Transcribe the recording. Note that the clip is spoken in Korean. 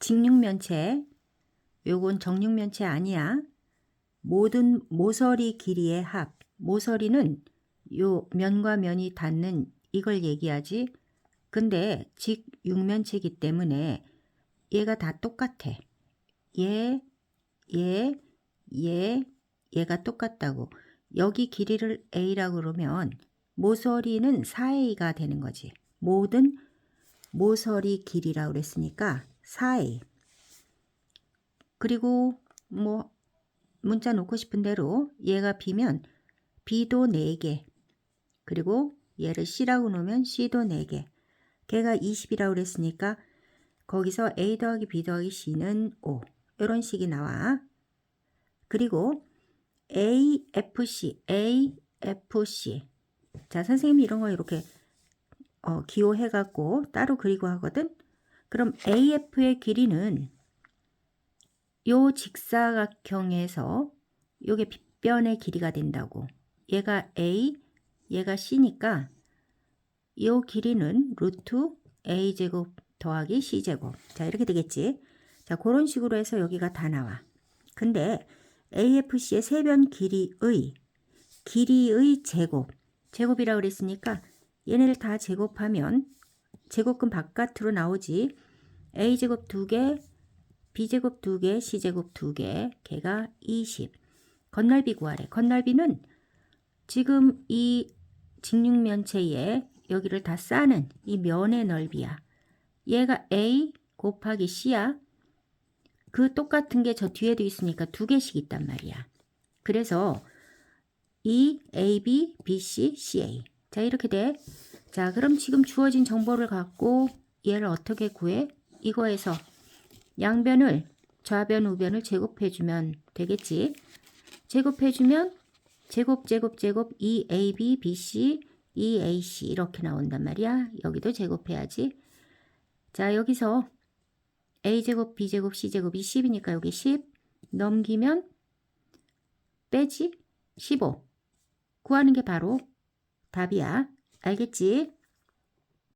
직육면체 요건 정육면체 아니야. 모든 모서리 길이의 합. 모서리는 요 면과 면이 닿는 이걸 얘기하지. 근데 직육면체이기 때문에 얘가 다 똑같아. 얘, 얘, 얘, 얘가 똑같다고. 여기 길이를 A라고 그러면 모서리는 4A가 되는 거지. 모든 모서리 길이라고 그랬으니까 4A. 그리고 뭐 문자 놓고 싶은 대로 얘가 B면 B도 4개. 그리고 얘를 C라고 놓으면 C도 4개. 걔가 20이라고 그랬으니까 거기서 A 더하기 B 더하기 C는 5. 이런 식이 나와. 그리고 AFC, AFC. 자, 선생님이 이런 거 이렇게 어, 기호해갖고 따로 그리고 하거든. 그럼 AF의 길이는 요 직사각형에서 요게 빗변의 길이가 된다고. 얘가 A, 얘가 C니까 요 길이는 루트 A제곱 더하기 C제곱. 자, 이렇게 되겠지. 자, 그런 식으로 해서 여기가 다 나와. 근데 AFC의 세변 길이의 길이의 제곱. 제곱이라고 그랬으니까 얘네를 다 제곱하면 제곱근 바깥으로 나오지. A제곱 2개, B제곱 2개, C제곱 2개, 걔가 20. 건널비 구하래. 건널비는 지금 이 직육면체에 여기를 다 싸는 이 면의 넓이야. 얘가 A 곱하기 C야. 그 똑같은 게 저 뒤에도 있으니까 두 개씩 있단 말이야. 그래서 이 AB, BC, CA. 자, 이렇게 돼. 자, 그럼 지금 주어진 정보를 갖고 얘를 어떻게 구해? 이거에서 양변을 좌변, 우변을 제곱해주면 되겠지. 제곱해주면 제곱, 제곱, 제곱 2AB, BC, 2AC 이렇게 나온단 말이야. 여기도 제곱해야지. 자, 여기서 a제곱, b제곱, c제곱이 10이니까 여기 10 넘기면 빼지 15 구하는 게 바로 답이야. 알겠지?